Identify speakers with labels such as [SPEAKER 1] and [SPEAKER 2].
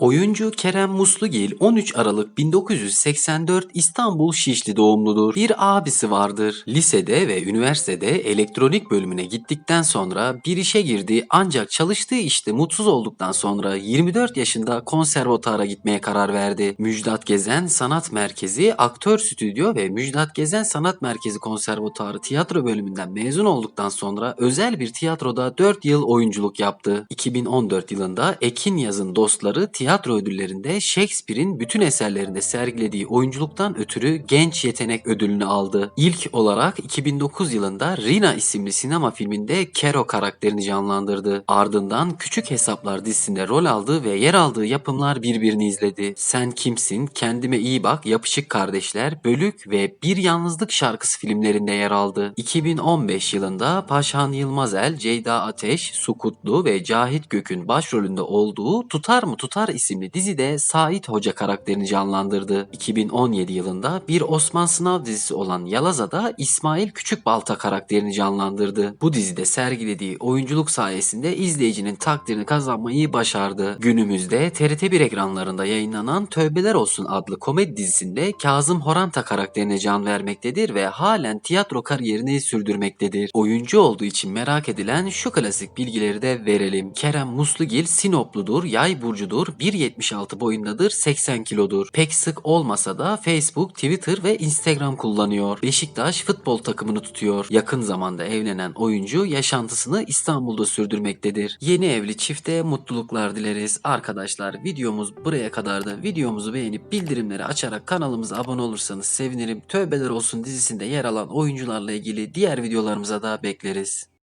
[SPEAKER 1] Oyuncu Kerem Muslugil 13 Aralık 1984 İstanbul Şişli doğumludur. Bir abisi vardır. Lisede ve üniversitede elektronik bölümüne gittikten sonra bir işe girdi ancak çalıştığı işte mutsuz olduktan sonra 24 yaşında konservatuara gitmeye karar verdi. Müjdat Gezen Sanat Merkezi Aktör Stüdyo ve Müjdat Gezen Sanat Merkezi Konservatuarı tiyatro bölümünden mezun olduktan sonra özel bir tiyatroda 4 yıl oyunculuk yaptı. 2014 yılında Ekin Yaz'ın Dostları tiyatro ödüllerinde Shakespeare'in bütün eserlerinde sergilediği oyunculuktan ötürü Genç Yetenek Ödülünü aldı. İlk olarak 2009 yılında Rina isimli sinema filminde Kero karakterini canlandırdı. Ardından Küçük Hesaplar dizisinde rol aldı ve yer aldığı yapımlar birbirini izledi. Sen Kimsin, Kendime İyi Bak, Yapışık Kardeşler, Bölük ve Bir Yalnızlık şarkısı filmlerinde yer aldı. 2015 yılında Paşhan Yılmazel, Ceyda Ateş, Sukutlu ve Cahit Gök'ün başrolünde olduğu Tutar mı Tutar isimli dizide Sait Hoca karakterini canlandırdı. 2017 yılında bir Osman Sınav dizisi olan Yalaza'da İsmail Küçükbalta karakterini canlandırdı. Bu dizide sergilediği oyunculuk sayesinde izleyicinin takdirini kazanmayı başardı. Günümüzde TRT1 ekranlarında yayınlanan Tövbeler Olsun adlı komedi dizisinde Kazım Horanta karakterine can vermektedir ve halen tiyatro kariyerini sürdürmektedir. Oyuncu olduğu için merak edilen şu klasik bilgileri de verelim. Kerem Muslugil Sinopludur, yay burcudur, 1.76 boyundadır, 80 kilodur. Pek sık olmasa da Facebook, Twitter ve Instagram kullanıyor. Beşiktaş futbol takımını tutuyor. Yakın zamanda evlenen oyuncu yaşantısını İstanbul'da sürdürmektedir. Yeni evli çifte mutluluklar dileriz. Arkadaşlar videomuz buraya kadardı. Videomuzu beğenip bildirimleri açarak kanalımıza abone olursanız sevinirim. Tövbeler olsun dizisinde yer alan oyuncularla ilgili diğer videolarımıza da bekleriz.